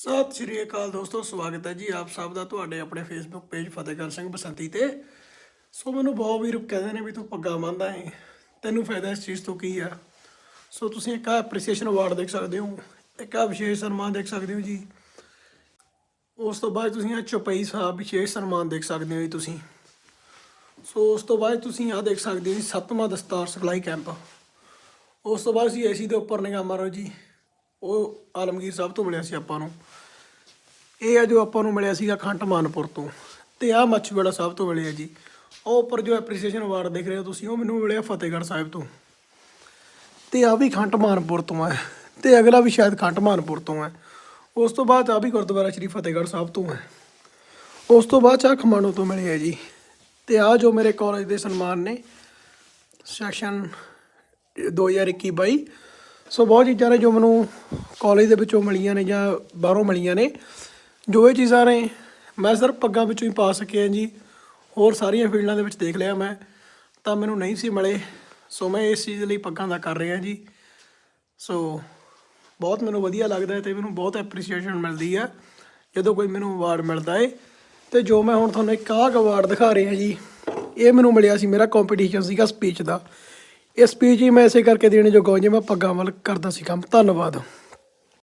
ਸਤਿ ਸ਼੍ਰੀ ਅਕਾਲ ਦੋਸਤੋ, ਸਵਾਗਤ ਹੈ ਜੀ ਆਪ ਸਭ ਦਾ ਤੁਹਾਡੇ ਆਪਣੇ ਫੇਸਬੁੱਕ ਪੇਜ ਫਤਿਹਗੜ੍ਹ ਸਿੰਘ ਬਸੰਤੀ ਤੇ। ਸੋ ਮੈਨੂੰ ਬਹੁਤ ਵੀਰ ਕਹਿੰਦੇ ਨੇ ਵੀ ਤੂੰ ਪੱਗਾ ਮੰਨਦਾ ਹੈ ਤੈਨੂੰ ਫਾਇਦਾ ਇਸ ਚੀਜ਼ ਤੋਂ ਕੀ ਆ? ਸੋ ਤੁਸੀਂ ਇੱਕ ਐਪਰੀਸੀਏਸ਼ਨ ਅਵਾਰਡ ਦੇਖ ਸਕਦੇ ਹੋ, ਇੱਕ ਆ ਵਿਸ਼ੇਸ਼ ਸਨਮਾਨ ਦੇਖ ਸਕਦੇ ਹੋ ਜੀ। ਉਸ ਤੋਂ ਬਾਅਦ ਤੁਸੀਂ ਆ ਚੌਪਈ ਸਾਹਿਬ ਵਿਸ਼ੇਸ਼ ਸਨਮਾਨ ਦੇਖ ਸਕਦੇ ਹੋ ਜੀ ਤੁਸੀਂ। ਸੋ ਉਸ ਤੋਂ ਬਾਅਦ ਤੁਸੀਂ ਆ ਦੇਖ ਸਕਦੇ ਹੋ ਜੀ ਸੱਤਵਾਂ ਦਸਤਾਰ ਸਿਖਲਾਈ ਕੈਂਪ। ਉਸ ਤੋਂ ਬਾਅਦ ਅਸੀਂ ਏਸੀ ਦੇ ਉੱਪਰ ਨਿਗਾਹ ਮਾਰੋ ਜੀ। ਉਹ ਆਲਮਗੀਰ ਸਾਹਿਬ ਤੋਂ ਮਿਲਿਆ ਸੀ ਆਪਾਂ ਨੂੰ। ਇਹ ਆ ਜੋ ਆਪਾਂ ਨੂੰ ਮਿਲਿਆ ਸੀਗਾ ਖੰਟ ਮਾਨਪੁਰ ਤੋਂ। ਤੇ ਆ ਮੱਛੀਵਾੜਾ ਸਾਹਿਬ ਤੋਂ ਮਿਲਿਆ ਜੀ। ਉਹ ਉੱਪਰ ਜੋ ਐਪਰੀਸੀਏਸ਼ਨ ਅਵਾਰਡ ਦੇਖ ਰਹੇ ਹੋ ਤੁਸੀਂ, ਉਹ ਮੈਨੂੰ ਮਿਲਿਆ ਫਤਿਹਗੜ੍ਹ ਸਾਹਿਬ ਤੋਂ। ਤੇ ਆ ਵੀ ਖੰਟ ਮਾਨਪੁਰ ਤੋਂ ਹੈ। ਤੇ ਅਗਲਾ ਵੀ ਸ਼ਾਇਦ ਖੰਟ ਮਾਨਪੁਰ ਤੋਂ ਹੈ। ਉਸ ਤੋਂ ਬਾਅਦ ਆ ਵੀ ਗੁਰਦੁਆਰਾ ਸ਼੍ਰੀ ਫਤਿਹਗੜ੍ਹ ਸਾਹਿਬ ਤੋਂ ਹੈ। ਉਸ ਤੋਂ ਬਾਅਦ ਆ ਖਮਾਣੋ ਤੋਂ ਮਿਲਿਆ ਜੀ। ਤੇ ਆ ਜੋ ਮੇਰੇ ਕਾਲਜ ਦੇ ਸਨਮਾਨ ਨੇ ਸੈਕਸ਼ਨ 2021 22 ਸੋ ਬਹੁਤ ਚੀਜ਼ਾਂ ਨੇ ਜੋ ਮੈਨੂੰ ਕਾਲਜ ਦੇ ਵਿੱਚੋਂ ਮਿਲੀਆਂ ਨੇ ਜਾਂ ਬਾਹਰੋਂ ਮਿਲੀਆਂ ਨੇ, ਜੋ ਇਹ ਚੀਜ਼ਾਂ ਨੇ, ਮੈਂ ਸਿਰਫ ਪੱਗਾਂ ਵਿੱਚੋਂ ਹੀ ਪਾ ਸਕਿਆ ਜੀ। ਹੋਰ ਸਾਰੀਆਂ ਫੀਲਡਾਂ ਦੇ ਵਿੱਚ ਦੇਖ ਲਿਆ ਮੈਂ, ਤਾਂ ਮੈਨੂੰ ਨਹੀਂ ਸੀ ਮਿਲੇ, ਸੋ ਮੈਂ ਇਸ ਚੀਜ਼ ਲਈ ਪੱਗਾਂ ਦਾ ਕਰ ਰਿਹਾ ਜੀ। ਸੋ ਬਹੁਤ ਮੈਨੂੰ ਵਧੀਆ ਲੱਗਦਾ ਹੈ ਤੇ ਮੈਨੂੰ ਬਹੁਤ ਐਪਰੀਸੀਏਸ਼ਨ ਮਿਲਦੀ ਹੈ ਜਦੋਂ ਕੋਈ ਮੈਨੂੰ ਅਵਾਰਡ ਮਿਲਦਾ ਏ। ਤੇ ਜੋ ਮੈਂ ਹੁਣ ਤੁਹਾਨੂੰ ਇੱਕ ਆਹ ਅਵਾਰਡ ਦਿਖਾ ਰਿਹਾ ਜੀ, ਇਹ ਮੈਨੂੰ ਮਿਲਿਆ ਸੀ ਮੇਰਾ ਕੰਪੀਟੀਸ਼ਨ ਸੀਗਾ ਸਪੀਚ ਦਾ। ਇਹ ਸਪੀਚ ਹੀ ਮੈਂ ਇਸੇ ਕਰਕੇ ਦੇਣੇ ਜੋ ਜੇ ਮੈਂ ਪੱਗਾਂ ਵੱਲ ਕਰਦਾ ਸੀ ਕੰਮ। ਧੰਨਵਾਦ।